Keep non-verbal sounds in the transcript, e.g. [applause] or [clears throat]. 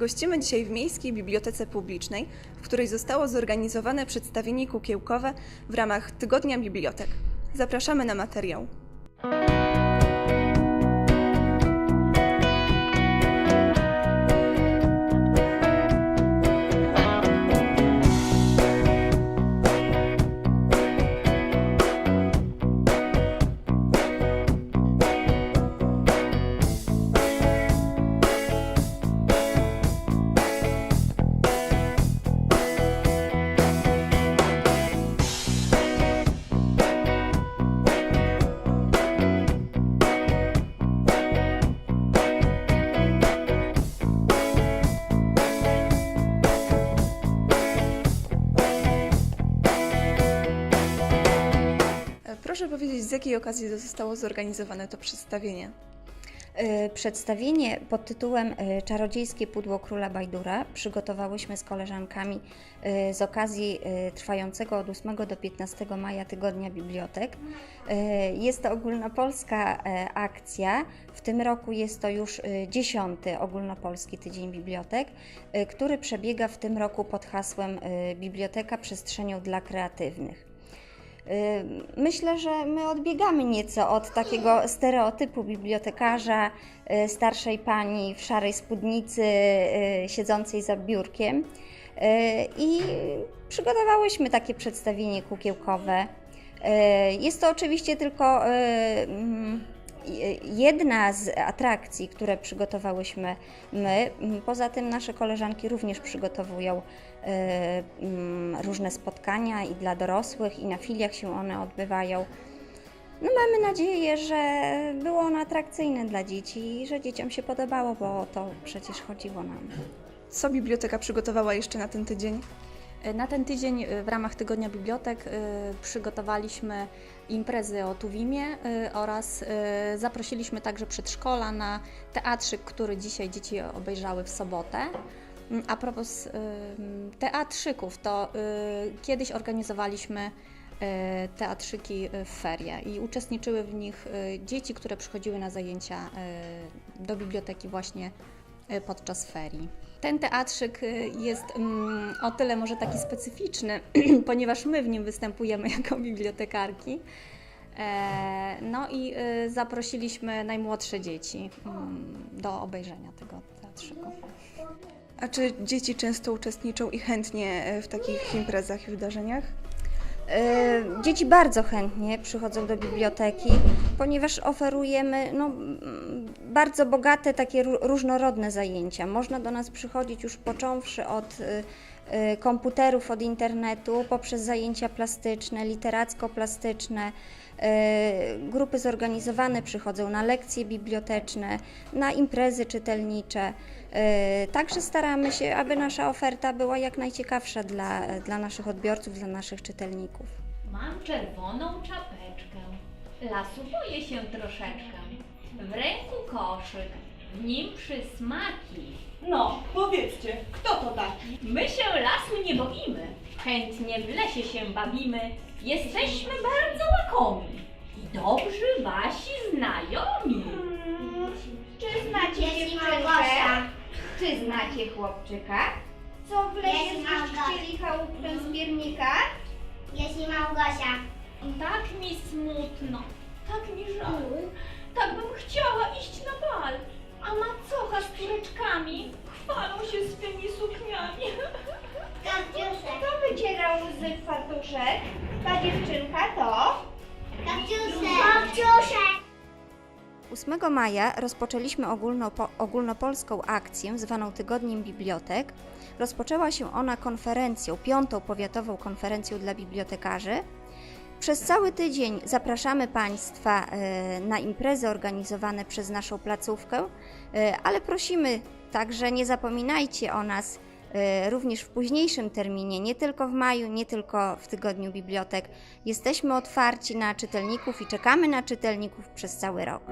Gościmy dzisiaj w Miejskiej Bibliotece Publicznej, w której zostało zorganizowane przedstawienie kukiełkowe w ramach Tygodnia Bibliotek. Zapraszamy na materiał. Z jakiej okazji zostało zorganizowane to przedstawienie? Y, Przedstawienie pod tytułem y, Czarodziejskie pudło króla Bajdura przygotowałyśmy z koleżankami y, z okazji trwającego od 8 do 15 maja Tygodnia Bibliotek. Jest to ogólnopolska akcja. W tym roku jest to już y, dziesiąty ogólnopolski Tydzień Bibliotek, który przebiega w tym roku pod hasłem Biblioteka przestrzenią dla kreatywnych. Y, Myślę, że my odbiegamy nieco od takiego stereotypu bibliotekarza, y, starszej pani w szarej spódnicy, y, siedzącej za biurkiem. I przygotowałyśmy takie przedstawienie kukiełkowe. Jest to oczywiście tylko jedna z atrakcji, które przygotowałyśmy my. Poza tym nasze koleżanki również przygotowują mm, różne spotkania i dla dorosłych, i na filiach się one odbywają. No mamy nadzieję, że było ono atrakcyjne dla dzieci i że dzieciom się podobało, bo o to przecież chodziło nam. Co biblioteka przygotowała jeszcze na ten tydzień? Na ten tydzień y, w ramach Tygodnia Bibliotek y, przygotowaliśmy imprezy o Tuwimie oraz zaprosiliśmy także przedszkola na teatrzyk, który dzisiaj dzieci obejrzały w sobotę. Mm, A propos teatrzyków, to kiedyś organizowaliśmy teatrzyki w ferie i uczestniczyły w nich dzieci, które przychodziły na zajęcia do biblioteki właśnie podczas ferii. Ten teatrzyk y, jest mm, o tyle może taki specyficzny, [clears throat] ponieważ my w nim występujemy [laughs] jako bibliotekarki. E, No i y, zaprosiliśmy najmłodsze dzieci mm, do obejrzenia tego teatrzyku. A czy dzieci często uczestniczą i chętnie e, w takich imprezach i wydarzeniach? E, Dzieci bardzo chętnie przychodzą do biblioteki, ponieważ oferujemy no, bardzo bogate, takie ró- różnorodne zajęcia. Można do nas przychodzić już począwszy od y, komputerów, od internetu, poprzez zajęcia plastyczne, literacko-plastyczne. Y, Grupy zorganizowane przychodzą na lekcje biblioteczne, na imprezy czytelnicze. Y, Także staramy się, aby nasza oferta była jak najciekawsza dla, dla naszych odbiorców, dla naszych czytelników. Mam czerwoną czapeczkę. Lasu boję się troszeczkę. W ręku koszyk, w nim przysmaki. No, powiedzcie, kto to taki? My się lasu nie boimy. Chętnie w lesie się bawimy. Jesteśmy bardzo łakomi. I dobrzy wasi znajomi. Czy znacie dziewczynkę? Czy znacie chłopczyka? Co w lesie Jest Małgosia. zniszczyli chałupkę z piernika? Jeśli Małgosia. Tak mi smutno, tak mi żal. Tak bym chciała iść na bal. A macocha z córeczkami chwalą się swymi sukniami. Kapciuszek. Kto wycierał łzy w fartuszek? Ta dziewczynka to? Kapciuszek. Kapciuszek. 8 maja rozpoczęliśmy ogólnopo, ogólnopolską akcję zwaną Tygodniem Bibliotek. Rozpoczęła się ona konferencją, piątą powiatową konferencją dla bibliotekarzy. Przez cały tydzień zapraszamy Państwa e, na imprezy organizowane przez naszą placówkę, e, ale prosimy także nie zapominajcie o nas e, również w późniejszym terminie, nie tylko w maju, nie tylko w Tygodniu Bibliotek. Jesteśmy otwarci na czytelników i czekamy na czytelników przez cały rok.